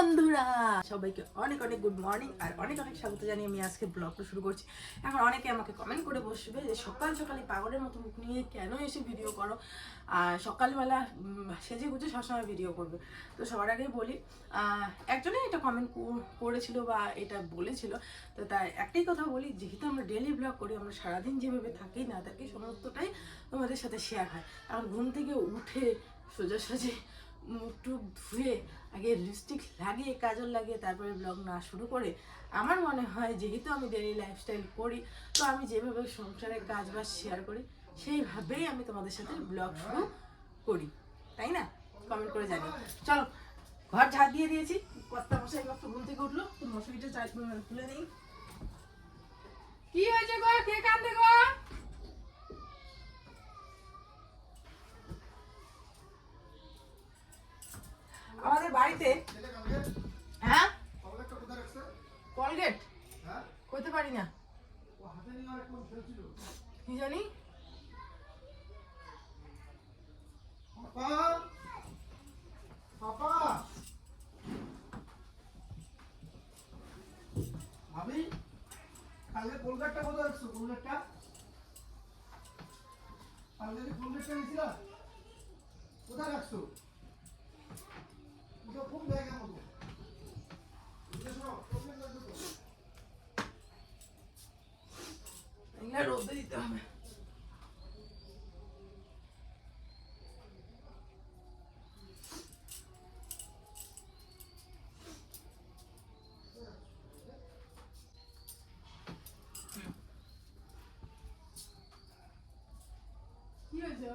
বন্ধুরা! সবাইকে অনেক অনেক গুড মর্নিং আর অনেক অনেক স্বাগত জানিয়ে আমি আজকে ব্লগটা শুরু করছি। এখন অনেকে আমাকে কমেন্ট করে বসবে যে, সকাল সকালে পাগলের মতো মুখ নিয়ে কেন এসে ভিডিও করো? আর সকালবেলা সেজে গুজে সবসময় ভিডিও করবে। তো সবার আগে বলি একজনে এটা কমেন্ট করেছিল বা এটা বলেছিল। তো তাই একটাই কথা বলি, যেহেতু আমরা ডেলি ব্লগ করি, আমরা সারাদিন যেভাবে থাকি, না থাকি, সমস্তটাই তোমাদের সাথে শেয়ার হয়। এখন ঘুম থেকে উঠে সোজাসুজি মুখ টুক ধুয়ে আগে লিপস্টিক লাগিয়ে, কাজল লাগিয়ে, তারপরে ব্লগ না শুরু করে আমার মনে হয় যেহেতু আমি ডেলি লাইফস্টাইল করি, তো আমি যেভাবে সংসারের কাজ বাজ শেয়ার করি, সেইভাবেই আমি তোমাদের সাথে ব্লগ শুরু করি। তাই না? কমেন্ট করে জানি চলো, ঘর ঝাড় দিয়ে দিয়েছি। কর্তা মশাই মাত্র ঘুম থেকে উঠল মশারিটা চা তুলে নেই। কি হয়েছে গো? কে কান্দে গো? আমাদের বাড়িতে? হ্যাঁ? কলগেট? করতে পারি না। কি জানি? আমি কালকে কলকাতা কোথায় রাখছো? কলকাতা কালকে কলকাতা নিয়েছিল কোথায় রাখছো ওটা কোন জায়গার মতো এদিকে শোনো, কোথায় রাখছো তো? এগুলা রোদে দিতে হবে কি হয়েছে ওর গা-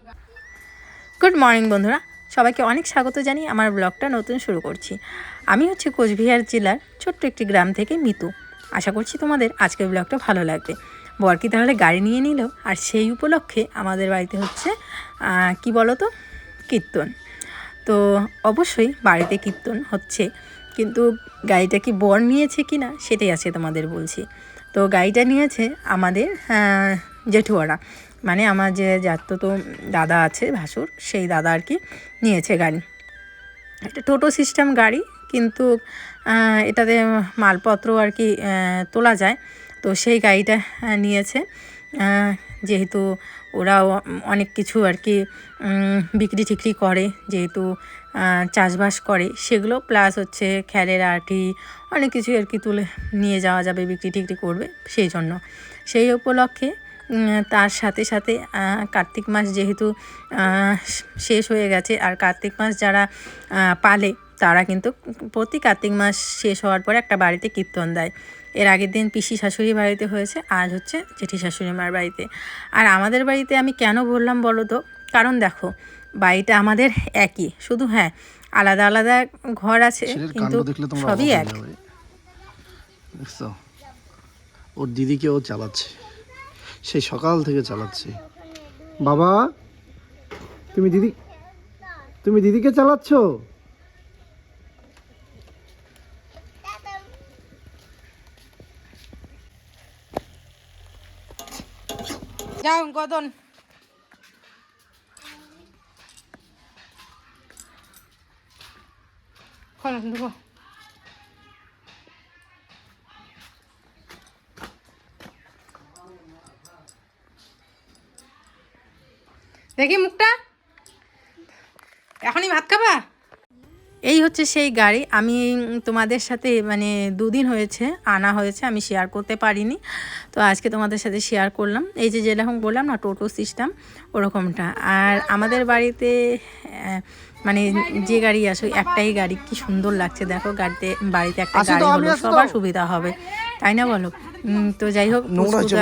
গুড মর্নিং বন্ধুরা, সবাইকে অনেক স্বাগত জানিয়ে আমার ব্লগটা নতুন শুরু করছি। আমি হচ্ছে কোচবিহার জেলার ছোট্ট একটি গ্রাম থেকে মিতু। আশা করছি তোমাদের আজকের ব্লগটা ভালো লাগবে। বরকি তাহলে গাড়ি নিয়ে নিল, আর সেই উপলক্ষে আমাদের বাড়িতে হচ্ছে কি বলো তো কীর্তন। তো অবশ্যই বাড়িতে কীর্তন হচ্ছে, কিন্তু গাড়িটা কি বর নিয়েছে কি না, সেটাই আছে তোমাদের বলছি। তো গাড়িটা নিয়েছে আমাদের জেঠুয়ারা। মানে আমার যে যাত্র তো দাদা আছে ভাসুর, সেই দাদা আর কি নিয়েছে গাড়ি। একটা টোটো সিস্টেম গাড়ি, কিন্তু এটাতে মালপত্র আর কি তোলা যায়। তো সেই গাড়িটা নিয়েছে। যেহেতু ওরা অনেক কিছু আর কি বিক্রি টিক্রি করে, যেহেতু চাষবাস করে, সেগুলো প্লাস হচ্ছে খ্যালের আটি, অনেক কিছু আর কি তুলে নিয়ে যাওয়া যাবে, বিক্রি টিক্রি করবে, সেই জন্য। সেই উপলক্ষে তার সাথে সাথে কার্তিক মাস যেহেতু শেষ হয়ে গেছে। আর কার্তিক মাস যারা পালে তারা কিন্তু প্রতি কার্তিক মাস শেষ হওয়ার পরে একটা বাড়িতে কীর্তন দেয়। এর আগের দিন পিসি শাশুড়ি বাড়িতে হয়েছে আজ হচ্ছে জেঠি শাশুড়ি মার বাড়িতে। আর আমাদের বাড়িতে আমি কেন বললাম বলো তো? কারণ দেখো বাড়িটা আমাদের একই শুধু হ্যাঁ আলাদা আলাদা ঘর আছে কিন্তু সবই এক। ওর দিদিকে ও চালাচ্ছে। সেই সকাল থেকে চালাচ্ছে। বাবা তুমি দিদি তুমি দিদিকে চালাচ্ছ? যাও গদন। ঢুকো। দেখি মুখটা। এখনই ভাত খাবা? এই হচ্ছে সেই গাড়ি। আমি তোমাদের সাথে মানে দুদিন হয়েছে আনা হয়েছে আমি শেয়ার করতে পারিনি। তো আজকে তোমাদের সাথে শেয়ার করলাম। এই যে যেরকম বললাম না টোটো সিস্টেম ওরকমটা। আর আমাদের বাড়িতে মানে যে গাড়ি আসো একটাই গাড়ি। কি সুন্দর লাগছে। দেখো গাড়িতে বাড়িতে একটা গাড়ি হলো সবার সুবিধা হবে। তাই না বলো? উম, তো যাই হোক।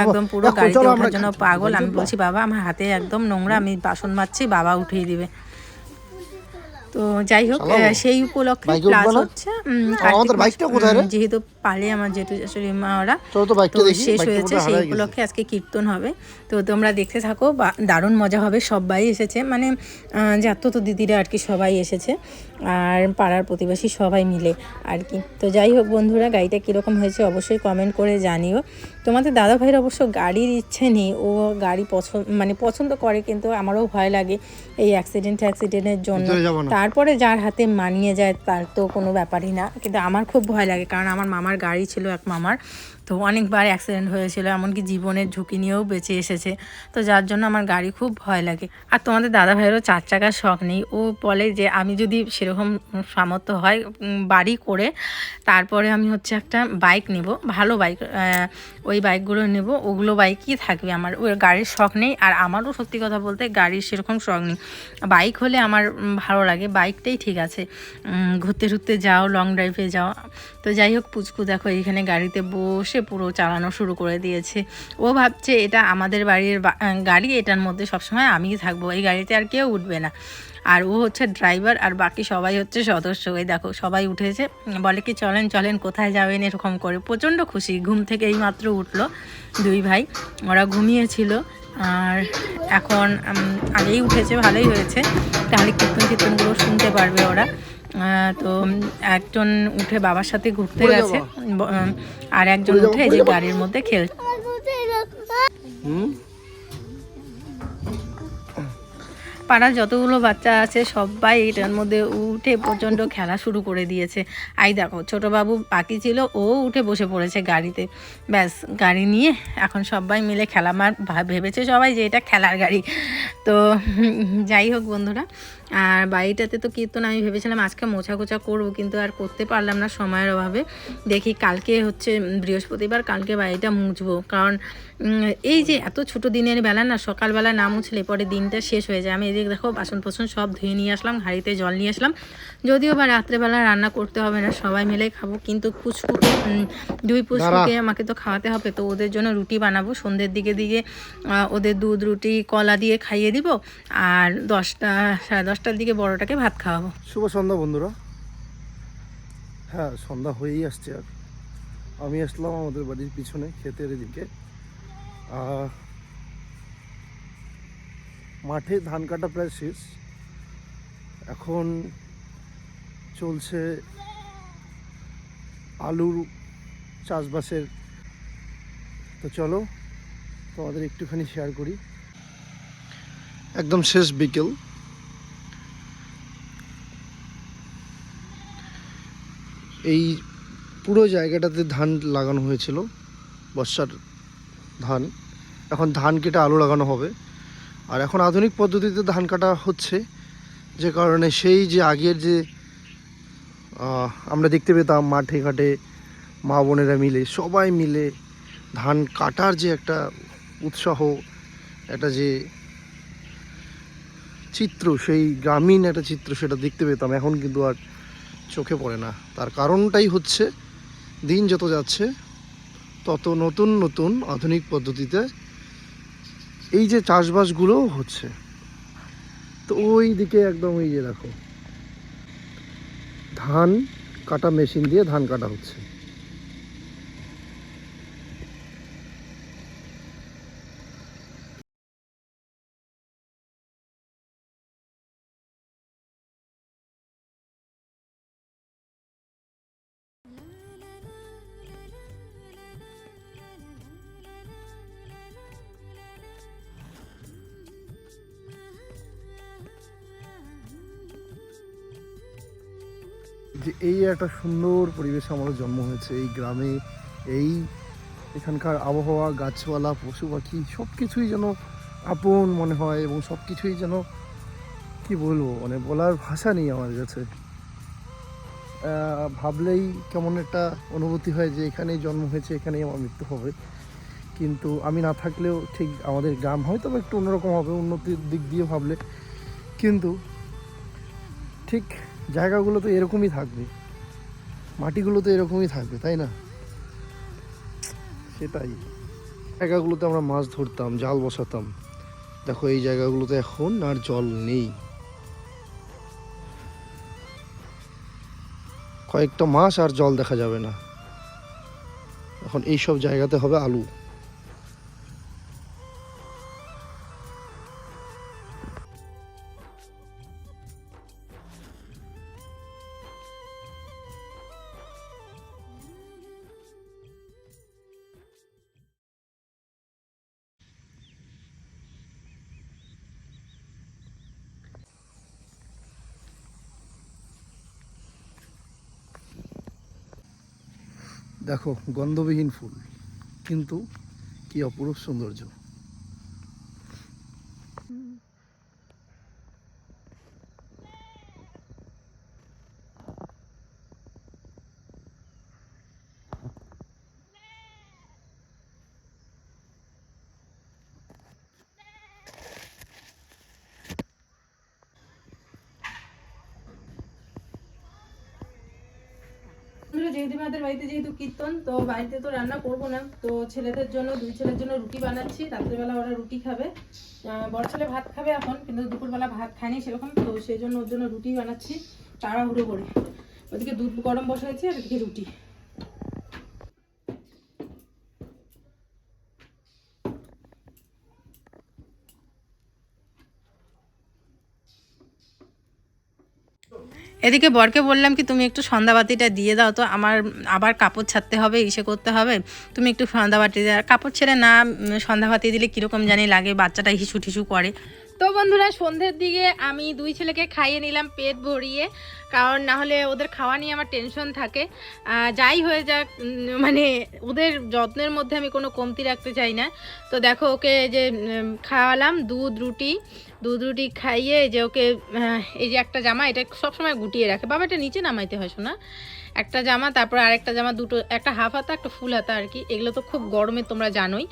একদম পুরো গাড়িতে ওঠার জন্য পাগল। আমি বলছি বাবা আমার হাতে একদম নোংরা আমি বাসন মাজছি বাবা উঠিয়ে দিবে। তো যাই হোক সেই উপলক্ষে প্লাস হচ্ছে আমাদের বাইকটা কোথায় রে? যেহেতু পালে আমার জেঠু শাশুড়ি মা ওরা। তো তো বাইকটা দেখি শেষ হয়েছে সেই উপলক্ষে আজকে কীর্তন হবে। তো তোমরা দেখতে থাকো বা দারুণ মজা হবে সবাই এসেছে। মানে যাত তো দিদিরা আর কি সবাই এসেছে আর পাড়ার প্রতিবেশী সবাই মিলে আর কি। তো যাই হোক বন্ধুরা গাড়িটা কীরকম হয়েছে অবশ্যই কমেন্ট করে জানিও। তোমাদের দাদা ভাইয়ের অবশ্য গাড়ির ইচ্ছে নেই ও গাড়ি পছন্দ মানে পছন্দ করে কিন্তু আমারও ভয় লাগে এই অ্যাক্সিডেন্ট অ্যাক্সিডেন্টের জন্য। তারপরে যার হাতে মানিয়ে যায় তার তো কোনো ব্যাপারই না। কিন্তু আমার খুব ভয় লাগে কারণ আমার মামার গাড়ি ছিল এক মামার তো অনেকবার অ্যাক্সিডেন্ট হয়েছিল এমনকি জীবনের ঝুঁকি নিয়েও বেঁচে এসেছে। তো যার জন্য আমার গাড়ি খুব ভয় লাগে। আর তোমাদের দাদা ভাইয়েরও চার চাকার শখ নেই। ও বলে যে আমি যদি সেরকম সামর্থ্য হয় বাড়ি করে তারপরে আমি হচ্ছে একটা বাইক নেব। ভালো বাইক ওই বাইকগুলো নেব, ওগুলো বাইকই থাকবে। আমার ওই গাড়ির শখ নেই, আর আমারও সত্যি কথা বলতে গাড়ির সেরকম শখ নেই। বাইক হলে আমার ভালো লাগে। বাইকটাই ঠিক আছে। ঘুরতে ঘুরতে যাও লং ড্রাইভে যাও। তো যাই হোক, পুচকু দেখো এখানে গাড়িতে বসে পুরো চালানো শুরু করে দিয়েছে। ও ভাবছে এটা আমাদের বাড়ির গাড়ি, এটার মধ্যে সবসময় আমিই থাকব। এই গাড়িতে আর কেউ উঠবে না। আর ও হচ্ছে ড্রাইভার আর বাকি সবাই হচ্ছে সদস্য। এই দেখো সবাই উঠেছে। বলে কি চলেন চলেন কোথায় যাবেন? এরকম করে। প্রচণ্ড খুশি। ঘুম থেকে এই মাত্র উঠল দুই ভাই। ওরা ঘুমিয়েছিল। আর এখন আগেই উঠেছে ভালোই হয়েছে। তাহলে কীর্তন কীর্তনগুলো শুনতে পারবে ওরা। তো একজন উঠে বাবার সাথে ঘুরতে গেছে। আর একজন উঠে যে গাড়ির মধ্যে খেল হুম? পাড়ার যতগুলো বাচ্চা আছে, সবাই এটার মধ্যে উঠে প্রচণ্ড খেলা শুরু করে দিয়েছে। আই দেখো, ছোটোবাবু বাকি ছিল, ও উঠে বসে পড়েছে গাড়িতে। ব্যাস, গাড়ি নিয়ে এখন সবাই মিলে খেলা মার ভেবেছে সবাই যে এটা খেলার গাড়ি। তো যাই হোক বন্ধুরা আর বাড়িটাতে তো কীর্তন আমি ভেবেছিলাম আজকে মোছা কোচা করব কিন্তু আর করতে পারলাম না সময়ের অভাবে। দেখি কালকে হচ্ছে বৃহস্পতিবার কালকে বাড়িটা মুছবো। কারণ এই যে এত ছোট দিনের বেলা না সকালবেলা না মুছলে পরে দিনটা শেষ হয়ে যায়। আমি এদিকে দেখো বাসন পোসন সব ধুয়ে নিয়ে আসলাম হাঁড়িতে জল নিয়ে আসলাম। যদিও বা রাত্রেবেলা রান্না করতে হবে না সবাই মিলে খাব কিন্তু পুচকুকে দুই পুচকুকে আমাকে তো খাওয়াতে হবে তো ওদের জন্য রুটি বানাবো। সন্ধ্যের দিকে দিকে ওদের দুধ রুটি কলা দিয়ে খাইয়ে দিব। আর দশটা সাড়ে দশটার দিকে বড়টাকে ভাত খাওয়াবো। শুভ সন্ধ্যা বন্ধুরা। হ্যাঁ সন্ধ্যা হয়েই আসছে আর। আমি আসলাম আমাদের বাড়ির পিছনে, ক্ষেতের এদিকে। মাঠে ধান কাটা প্রায় শেষ। এখন চলছে আলুর চাষবাসের। তো চলো, তোমাদের একটুখানি শেয়ার করি। একদম শেষ বিকেল। এই পুরো জায়গাটাতে ধান লাগানো হয়েছিল, বর্ষার ধান। এখন ধান কেটে আলু লাগানো হবে। আর এখন আধুনিক পদ্ধতিতে ধান কাটা হচ্ছে, যে কারণে সেই যে আগের যে আমরা দেখতে পেতাম মাঠে ঘাটে মা বোনেরা মিলে, সবাই মিলে ধান কাটার যে একটা উৎসাহ, একটা যে চিত্র, সেই গ্রামীণ একটা চিত্র সেটা দেখতে পেতাম। এখন কিন্তু আর চোখে পড়ে না। তার কারণটাই হচ্ছে, দিন যত যাচ্ছে, তত নতুন নতুন আধুনিক পদ্ধতিতে এই যে চাষবাসগুলো হচ্ছে। তো ওই দিকে একদম এই যে দেখো, ধান কাটা মেশিন দিয়ে ধান কাটা হচ্ছে। একটা সুন্দর পরিবেশে আমাদের জন্ম হয়েছে। এই গ্রামে এই এখানকার আবহাওয়া, গাছপালা, পশু পাখি সব কিছুই যেন আপন মনে হয় এবং সব কিছুই যেন, কি বলব মানে বলার ভাষা নেই আমার কাছে। ভাবলেই কেমন একটা অনুভূতি হয় যে এখানেই জন্ম হয়েছে, এখানেই আমার মৃত্যু হবে। কিন্তু আমি না থাকলেও ঠিক আমাদের গ্রাম হয়তো একটু অন্যরকম হবে, উন্নতির দিক দিয়ে ভাবলে। কিন্তু ঠিক জায়গাগুলো তো এরকমই থাকবে। মাটিগুলো তো এরকমই থাকবে, তাই না? সেটাই। জায়গাগুলোতে আমরা মাছ ধরতাম, জাল বসাতাম। দেখো, এই জায়গাগুলোতে এখন আর জল নেই। কয়েকটা মাস আর জল দেখা যাবে না। এখন এইসব জায়গাতে হবে আলু। দেখো গন্ধবিহীন ফুল কিন্তু কি অপরূপ সৌন্দর্য বন্ধুরা যেহেতু আমাদের বাড়িতে যেহেতু কীর্তন, তো বাড়িতে তো রান্না করব না। তো ছেলেদের জন্য, দুই ছেলের জন্য রুটি বানাচ্ছি। রাত্রেবেলা ওরা রুটি খাবে। বড় ছেলে ভাত খাবে এখন, কিন্তু দুপুরবেলা ভাত খায়নি সেরকম। তো সেই জন্য ওর জন্য রুটি বানাচ্ছি, তাড়াহুড়ো করে। ওদিকে দুধ গরম বসাইছি, আর এদিকে রুটি। এদিকে বরকে বললাম কি, তুমি একটু সন্ধ্যাবাতিটা দিয়ে দাও তো, আমার আবার কাপড় ছাড়তে হবে, ইসে করতে হবে। তুমি একটু সন্ধ্যাবাতি কাপড় ছেড়ে না সন্ধ্যাবাতি দিলে কীরকম জানি লাগে, বাচ্চাটা হিসু ঠিসু করে। তো বন্ধুরা, সন্ধ্যের দিকে আমি দুই ছেলেকে খাইয়ে নিলাম, পেট ভরিয়ে। কারণ না হলে ওদের খাওয়া নিয়ে আমার টেনশন থাকে। যাই হয়ে যাক মানে ওদের যত্নের মধ্যে আমি কোনো কমতি রাখতে চাই না। তো দেখো ওকে যে খাওয়ালাম দুধ, রুটি। দুধ, রুটি খাইয়ে যে ওকে এই যে একটা জামা, এটা সবসময় গুটিয়ে রাখে। বাবা, এটা নিচে নামাইতে হয় শোনা একটা জামা, তারপর আরেকটা জামা, দুটো, একটা হাফ হাতা, একটা ফুল হাতা আর কি। এগুলো তো খুব গরমে তোমরা জানোই।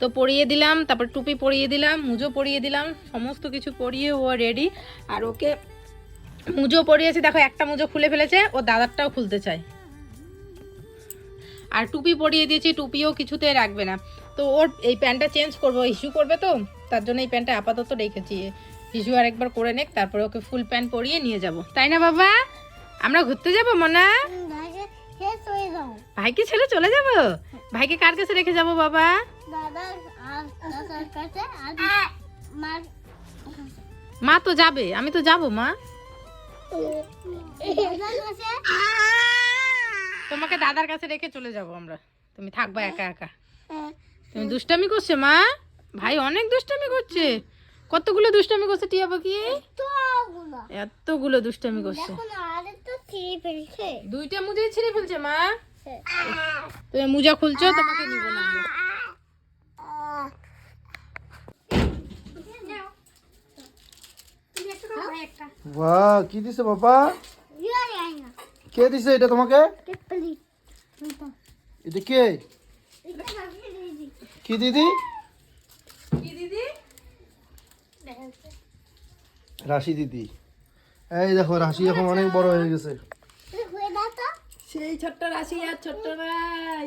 তো পরিয়ে দিলাম, তারপর টুপি পরিয়ে দিলাম, মুজো পরিয়ে দিলাম, সমস্ত কিছু পরিয়ে ও রেডি আর ওকে মুজো পরিয়েছি, দেখো একটা মুজো খুলে ফেলেছে, ও দাদারটাও খুলতে চায়। আর টুপি পরিয়ে দিয়েছি, টুপিও কিছুতে রাখবে না। তো ওর এই প্যান্টটা চেঞ্জ করব ইস্যু করবে তো, তার জন্য এই প্যান্টটা আপাতত রেখেছি। ইস্যু আর একবার করে নেক, তারপরে ওকে ফুল প্যান্ট পরিয়ে নিয়ে যাব। তাই না বাবা? আমরা ঘুরতে যাব, মনা? ভাইকে ছেড়ে চলে যাব? ভাইকে কার কাছে রেখে যাব বাবা? মা তো যাবে, আমি তো যাব মা। তোমাকে দাদার কাছে রেখে চলে যাব আমরা। তুমি থাকবা একা একা। তুমি দুষ্টামি করছে মা? ভাই অনেক দুষ্টামি করছে। কতগুলো দুষ্টামি করছে টিয়া পাখি? এতগুলো। দুষ্টামি করছে। দুইটা মুজেই ছিঁড়ে ফেলছে মা? তুমি মুজা খুলছো তোমাকে নিব না আমরা। বাহ কি দিছে বাবা? কে দিছে এটা তোমাকে? এটা কে? কি দিদি? রাশি দিদি। এই দেখো রাশি এখন অনেক বড় হয়ে গেছে। সেই ছোট্ট রাশি আর ছোট্ট ভাই।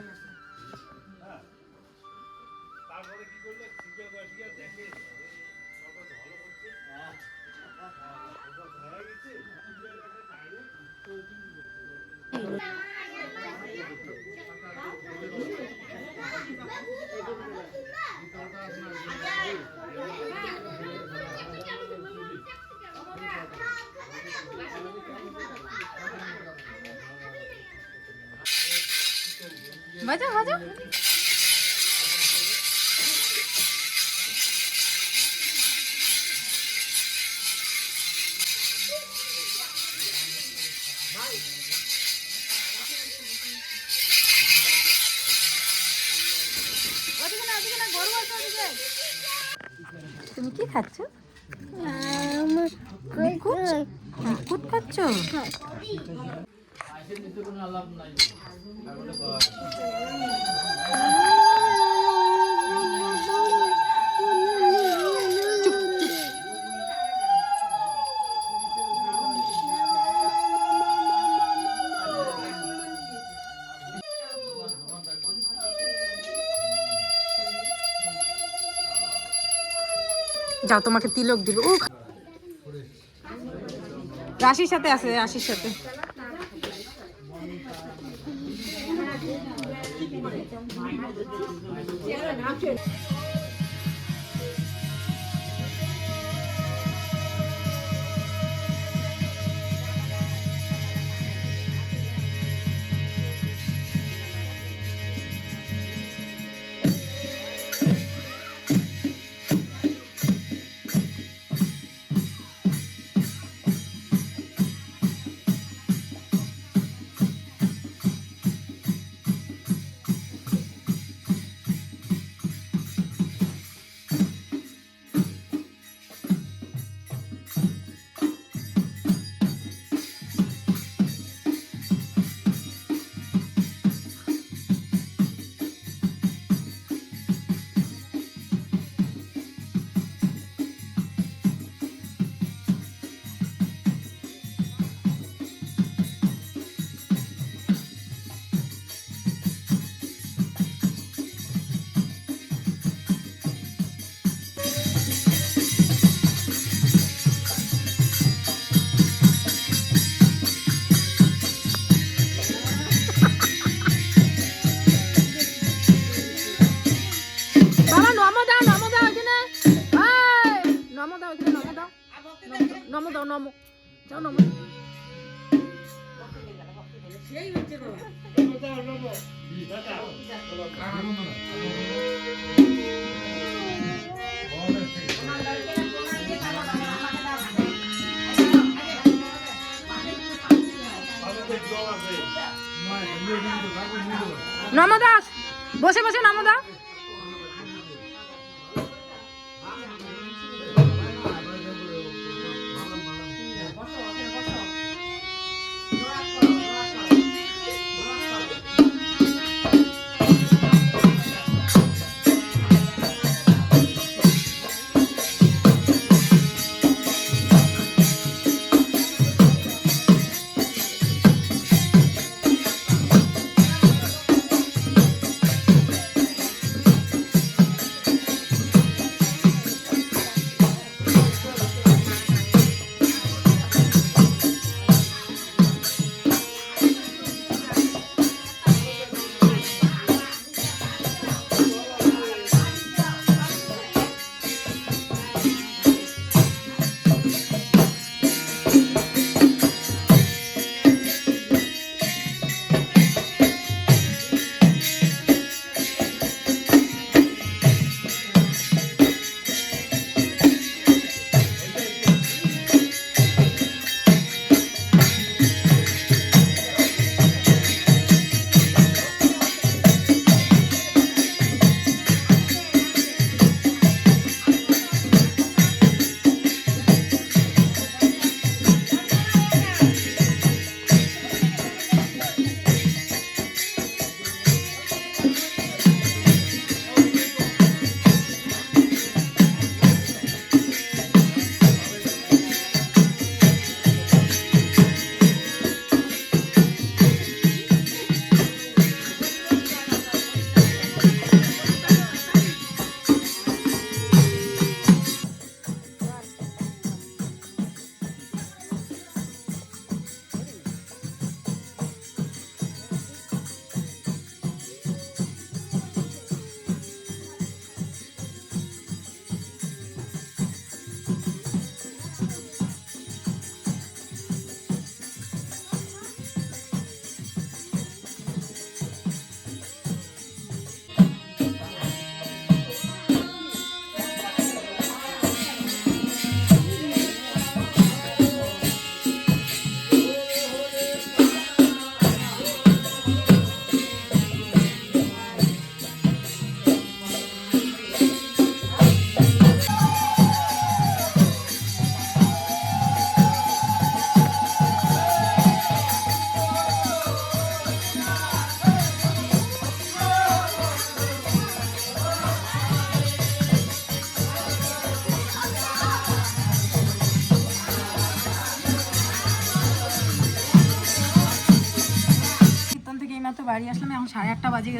বাজা বাজা তুমি কি খাচ্ছ? বিস্কুট খাচ্ছ? যাও তোমাকে তিলক দিব। ও রাশির সাথে আছে রাশির সাথে। বাবা দাও নম যাও নম। নম দাস বসে বসে নম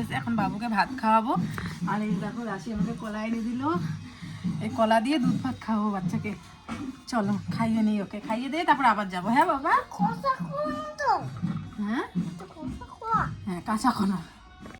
গেছে এখন বাবুকে ভাত খাওয়াবো। আর এই দেখো রাশি আমাকে কলা এনে দিল। এই কলা দিয়ে দুধ ভাত খাওয়াবো বাচ্চাকে। চলো খাইয়ে নিই ওকে। খাইয়ে দিয়ে তারপর আবার যাব। হ্যাঁ বাবা? হ্যাঁ? হ্যাঁ কাঁচা কলা